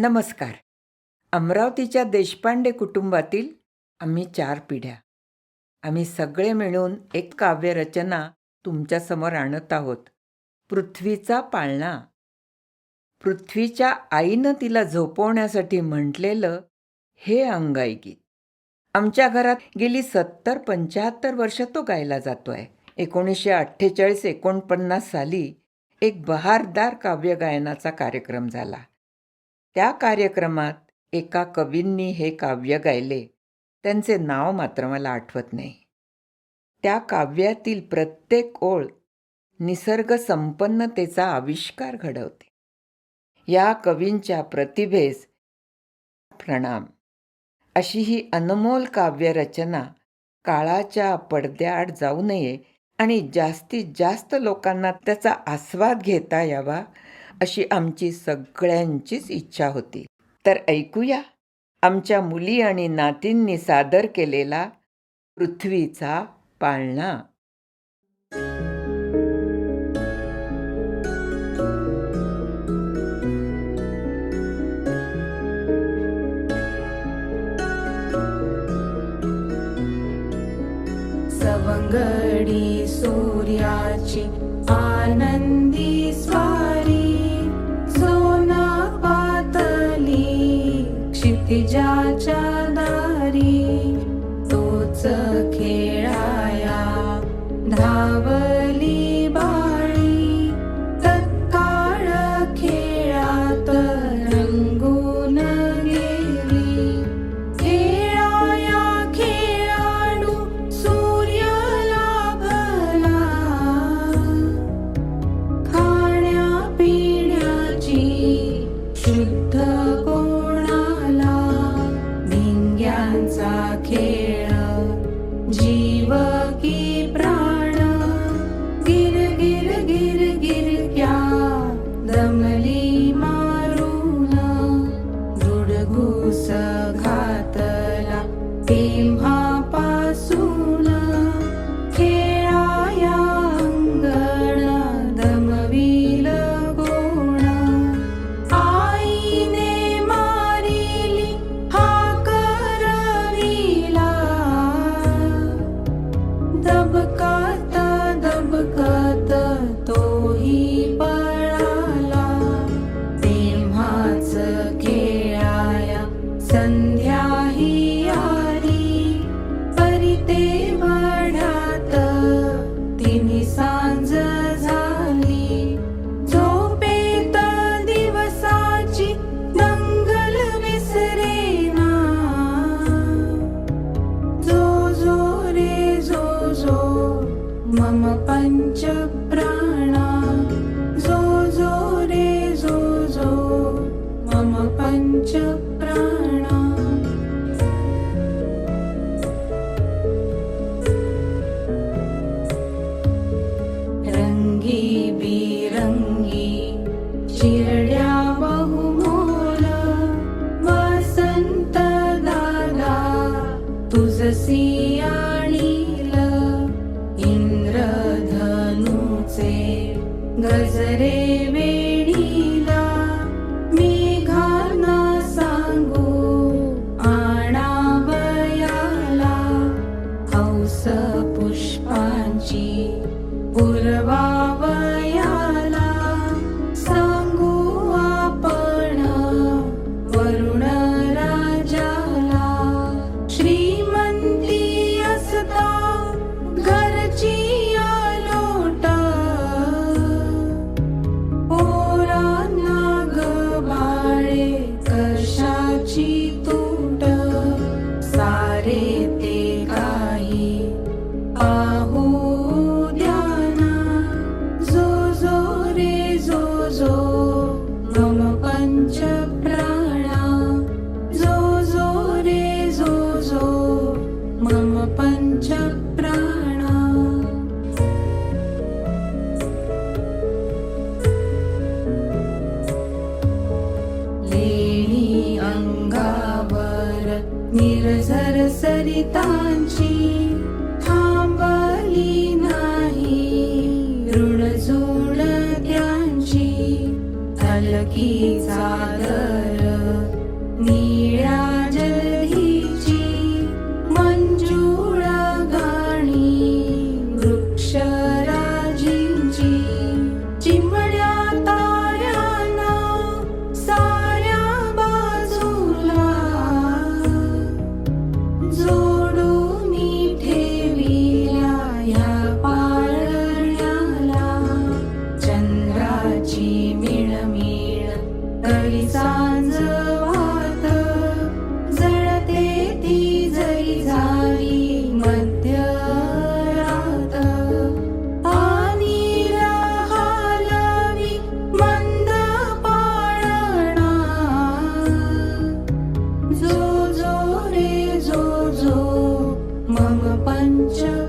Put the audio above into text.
नमस्कार. अमरावतीच्या देशपांडे कुटुंबातील आम्ही चार पिढ्या. आम्ही सगळे मिळून एक काव्यरचना तुमच्यासमोर आणत आहोत. पृथ्वीचा पाळणा. पृथ्वीच्या आईनं तिला झोपवण्यासाठी म्हटलेलं हे अंगाई गीत आमच्या घरात गेली सत्तर पंच्याहत्तर वर्ष तो गायला जातोय. एकोणीसशे अठ्ठेचाळीस एकोणपन्नास साली एक बहारदार काव्यगायनाचा कार्यक्रम झाला. त्या कार्यक्रमात एका कवींनी हे काव्य गायले. त्यांचे नाव मात्र मला आठवत नाही. त्या काव्यातील प्रत्येक ओळ निसर्ग संपन्नतेचा आविष्कार घडवते. या कवींच्या प्रतिभेस प्रणाम. अशी ही अनमोल काव्यरचना काळाच्या पडद्याआड जाऊ नये आणि जास्तीत जास्त लोकांना त्याचा आस्वाद घेता यावा अशी आमची सगळ्यांचीच इच्छा होती. तर ऐकूया. आमच्या मुली आणि नातींनी सादर केलेला पृथ्वीचा पाळणा. bijak असे गजरे वेणीला मेघांना सांगू आणावयाला हौस पुष्पांची मम पञ्च